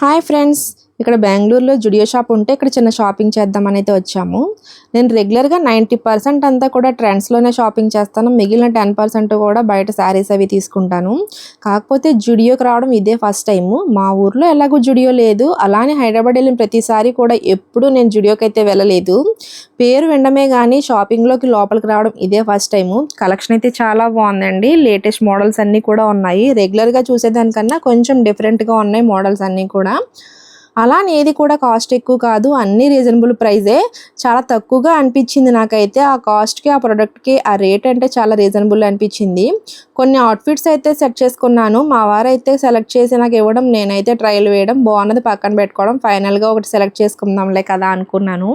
Hi friends, ఇక్కడ బెంగళూరులో Zudio shop ఉంటే ఇక్కడ చిన్న షాపింగ్ చేద్దామని అయితే వచ్చాము. నేను రెగ్యులర్గా నైంటీ పర్సెంట్ అంతా కూడా ట్రెండ్స్లోనే షాపింగ్ చేస్తాను. మిగిలిన టెన్ పర్సెంట్ కూడా బయట శారీస్ అవి తీసుకుంటాను. కాకపోతే జుడియోకి రావడం ఇదే ఫస్ట్ టైం మా ఊర్లో ఎలాగో జుడియో లేదు. అలానే హైదరాబాద్ వెళ్ళిన ప్రతిసారి కూడా ఎప్పుడూ నేను జుడియోకి అయితే వెళ్ళలేదు. పేరు వినడమే కానీ షాపింగ్లోకి లోపలికి రావడం ఇదే ఫస్ట్ టైము కలెక్షన్ అయితే చాలా బాగుందండి. లేటెస్ట్ మోడల్స్ అన్నీ కూడా ఉన్నాయి. రెగ్యులర్గా చూసేదానికన్నా కొంచెం డిఫరెంట్గా ఉన్నాయి మోడల్స్ అన్నీ కూడా. అలా ఏది కూడా కాస్ట్ ఎక్కువ కాదు అన్ని రీజనబుల్ ప్రైజే చాలా తక్కువగా అనిపించింది నాకైతే. ఆ కాస్ట్కి ఆ ప్రోడక్ట్కి ఆ రేట్ అంటే చాలా రీజనబుల్ అనిపించింది. కొన్ని అవుట్ఫిట్స్ అయితే సెట్ చేసుకున్నాను. మా వారు అయితే సెలెక్ట్ చేసి నాకు ఇవ్వడం నేనైతే ట్రయల్ వేయడం బాగున్నది పక్కన పెట్టుకోవడం ఫైనల్గా ఒకటి సెలెక్ట్ చేసుకుందాంలే కదా అనుకున్నాను.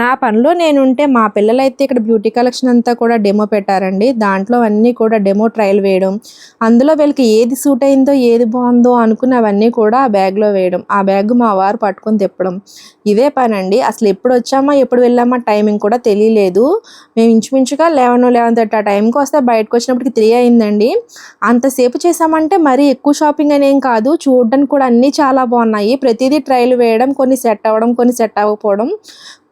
నా పనిలో నేను ఉంటే మా పిల్లలైతే ఇక్కడ బ్యూటీ కలెక్షన్ అంతా కూడా డెమో పెట్టారండి. దాంట్లో అన్నీ కూడా డెమో ట్రయల్ వేయడం. అందులో వీళ్ళకి ఏది సూట్ అయిందో ఏది బాగుందో అనుకుని అవన్నీ కూడా ఆ బ్యాగ్లో వేయడం. ఆ బ్యాగ్ మా వారు పట్టుకొని తిప్పడం. ఇదే పని అండి అసలు ఎప్పుడు వచ్చామా ఎప్పుడు వెళ్ళామా టైమింగ్ కూడా తెలియలేదు. మేము ఇంచుమించుగా లెవెన్ లెవెన్ థర్టీ ఆ టైంకి వస్తే బయటకు వచ్చినప్పటికి త్రీ అయిందండి. అంతసేపు చేసామంటే మరీ ఎక్కువ షాపింగ్ అనేం కాదు. చూడడానికి కూడా అన్నీ చాలా బాగున్నాయి. ప్రతిదీ ట్రైల్ వేయడం కొన్ని సెట్ అవ్వడం కొన్ని సెట్ అవ్వకపోవడం.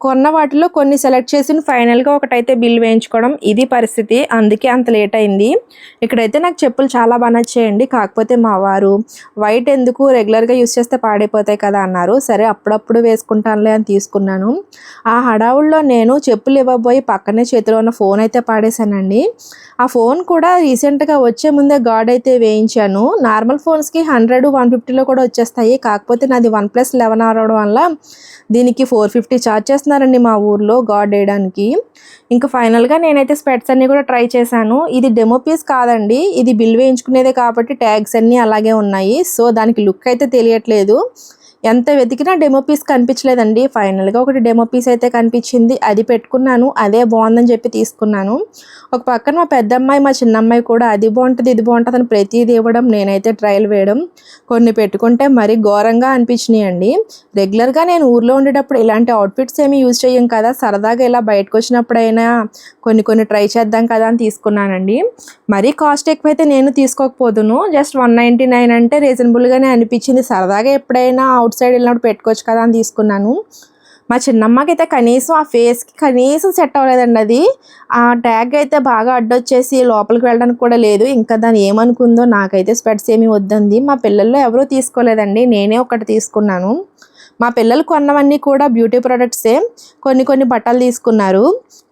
కొన్న వాటిలో కొన్ని సెలెక్ట్ చేసి ఫైనల్గా ఒకటైతే బిల్ వేయించుకోవడం. ఇది పరిస్థితి. అందుకే అంత లేట్ అయింది. ఇక్కడైతే నాకు చెప్పులు చాలా బాగా నచ్చేయండి. కాకపోతే మా వారు వైట్ ఎందుకు రెగ్యులర్గా యూస్ చేస్తే పాడైపోతాయి కదా అన్నారు. సరే అప్పుడప్పుడు వేసుకుంటానులే అని తీసుకున్నాను. ఆ హడావుల్లో నేను చెప్పులు ఇవ్వబోయి పక్కనే చేతిలో ఉన్న ఫోన్ అయితే పాడేశానండి. ఆ ఫోన్ కూడా రీసెంట్గా వచ్చే ముందే గాడ్ అయితే వేయించాను. నార్మల్ ఫోన్స్కి హండ్రెడ్ వన్ ఫిఫ్టీలో కూడా వచ్చేస్తాయి. కాకపోతే నాది వన్ ప్లస్ లెవెన్ అవడం వల్ల దీనికి ఫోర్ ఫిఫ్టీ ఛార్జ్ చేస్తున్నారండి మా ఊర్లో గాడ్ వేయడానికి. ఇంకా ఫైనల్గా నేనైతే స్పెట్స్ అన్నీ కూడా ట్రై చేశాను. ఇది డెమో పీస్ కాదండి. ఇది బిల్ వేయించుకునేదే కాబట్టి ట్యాగ్స్ అన్నీ అలాగే ఉన్నాయి. సో దానికి లుక్ అయితే తెలియట్లేదు. ఎంత వెతికినా డెమో పీస్ కనిపించలేదండి. ఫైనల్గా ఒకటి డెమో పీస్ అయితే కనిపించింది. అది పెట్టుకున్నాను. అదే బాగుందని చెప్పి తీసుకున్నాను. ఒక పక్కన మా పెద్దమ్మాయి మా చిన్నమ్మాయి కూడా అది బాగుంటుంది ఇది బాగుంటుంది అని ప్రతిదీ ఇవ్వడం నేనైతే ట్రయల్ వేయడం కొన్ని పెట్టుకుంటే మరీ ఘోరంగా అనిపించినాయి అండి రెగ్యులర్గా నేను ఊర్లో ఉండేటప్పుడు ఇలాంటి అవుట్ఫిట్స్ ఏమి యూజ్ చేయం కదా. సరదాగా ఇలా బయటకు వచ్చినప్పుడైనా కొన్ని కొన్ని ట్రై చేద్దాం కదా అని తీసుకున్నానండి. మరీ కాస్ట్ ఎక్కువైతే నేను తీసుకోకపోదును. జస్ట్ వన్ నైంటీ నైన్ అంటే రీజనబుల్గానే అనిపించింది. సరదాగా ఎప్పుడైనా అవుట్ సైడ్ వెళ్ళినప్పుడు పెట్టుకోవచ్చు కదా అని తీసుకున్నాను. మా చిన్నమ్మకి అయితే కనీసం ఆ ఫేస్కి కనీసం సెట్ అవ్వలేదండి అది. ఆ ట్యాగ్ అయితే బాగా అడ్డొచ్చేసి లోపలికి వెళ్ళడానికి కూడా లేదు. ఇంకా దాన్ని ఏమనుకుందో నాకైతే స్పెట్స్ ఏమీ వద్దంది. మా పిల్లల్లో ఎవరూ తీసుకోలేదండి. నేనే ఒకటి తీసుకున్నాను. మా పిల్లలు కొన్నవన్నీ కూడా బ్యూటీ ప్రొడక్ట్సే కొన్ని కొన్ని బట్టలు తీసుకున్నారు.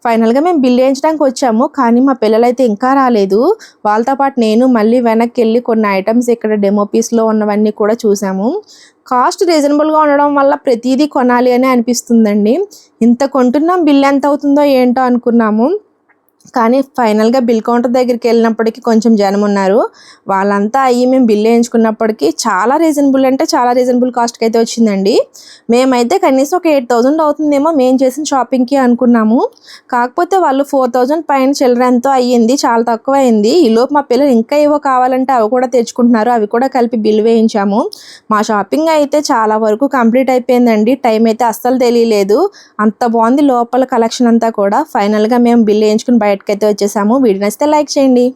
ఫైనల్గా మేము బిల్ వేయించడానికి వచ్చాము కానీ మా పిల్లలైతే ఇంకా రాలేదు. వాళ్ళతో పాటు నేను మళ్ళీ వెనక్కి వెళ్ళి కొన్ని ఐటమ్స్ ఇక్కడ డెమో పీస్లో ఉన్నవన్నీ కూడా చూసాము. కాస్ట్ రీజనబుల్గా ఉండడం వల్ల ప్రతిదీ కొనాలి అని అనిపిస్తుందండి. ఇంత కొంటున్నాం బిల్ ఎంత అవుతుందో ఏంటో అనుకున్నాము. కానీ ఫైనల్గా బిల్ కౌంటర్ దగ్గరికి వెళ్ళినప్పటికీ కొంచెం జనం ఉన్నారు. వాళ్ళంతా అయ్యి మేము బిల్ వేయించుకున్నప్పటికీ చాలా రీజనబుల్ అంటే చాలా రీజనబుల్ కాస్ట్కి అయితే వచ్చిందండి. మేమైతే కనీసం ఒక ఎయిట్ థౌజండ్ అవుతుందేమో మేము చేసిన షాపింగ్కి అనుకున్నాము. కాకపోతే వాళ్ళు ఫోర్ థౌజండ్ పైన చిల్లర ఎంతో అయ్యింది చాలా తక్కువ అయింది ఈలోపు మా పిల్లలు ఇంకా ఏవో కావాలంటే అవి కూడా తెచ్చుకుంటున్నారు. అవి కూడా కలిపి బిల్ వేయించాము. మా షాపింగ్ అయితే చాలా వరకు కంప్లీట్ అయిపోయిందండి. టైం అయితే అస్సలు తెలియలేదు. అంత బాగుంది లోపల కలెక్షన్ అంతా కూడా. ఫైనల్గా మేము బిల్ వేయించుకుని బయట బయటకైతే వచ్చేసాము. వీడియో నచ్చితే లైక్ చేయండి.